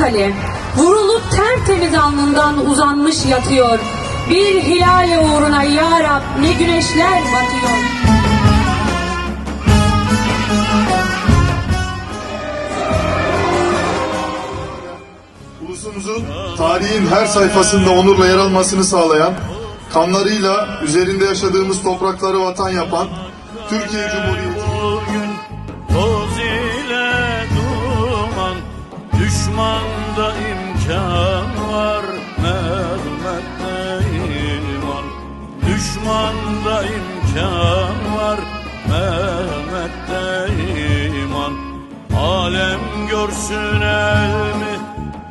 hilali. Vurulup tertemiz alnından uzanmış yatıyor. Bir hilali uğruna ya Rab ne güneşler batıyor. Ulusumuzun tarihin her sayfasında onurla yer almasını sağlayan, kanlarıyla üzerinde yaşadığımız toprakları vatan yapan Türkiye Cumhuriyeti. Düşmanda imkan var Mehmet'te iman Düşmanda imkan var Mehmet'te iman Alem görsün el mi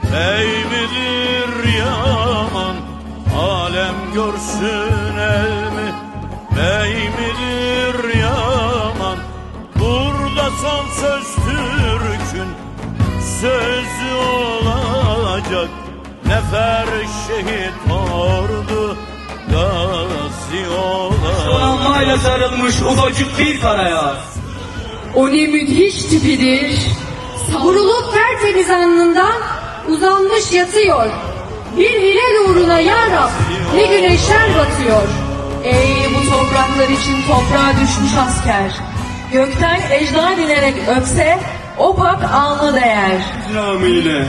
Bey midir yaman. Alem görsün el mi Bey midir yaman. Burada son söz Sözü olacak Nefer şehit ordu Gazi olacak Donanmayla sarılmış ufacık bir karaya. O ne müthiş tipidir. Vurulup tertemiz alnından uzanmış yatıyor. Bir hilal uğruna ya Rab ne güneşler batıyor. Ey bu topraklar için toprağa düşmüş asker. Gökten ecda dinerek öpse o pak alnı değer. İslam'ıyla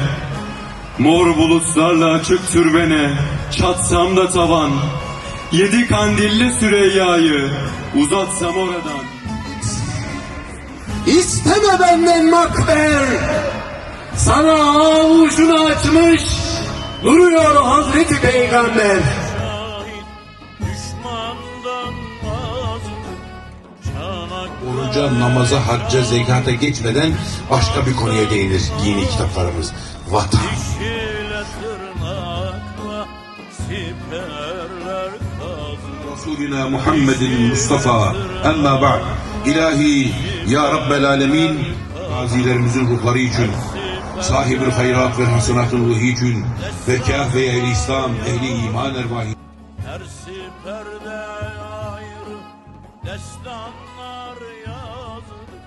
Mor bulutlarla açık türbene Çatsam da tavan Yedi kandilli Süreyya'yı Uzatsam oradan İsteme benden makber. Sana avucunu açmış duruyor Hazreti Peygamber. Oruca, namaza, hacca, zekata geçmeden başka bir konuya değinir dini kitaplarımız. Vatan. Resulina Muhammedin Mustafa. Emma ba'd. İlahi, Ya Rabbel Alemin, gazilerimizin ruhları için, sahibül hayrat ve hasenatın ruhi için, ve kâh ve ehli İslam, ehli iman ervahi Her siperde destanlar yazdım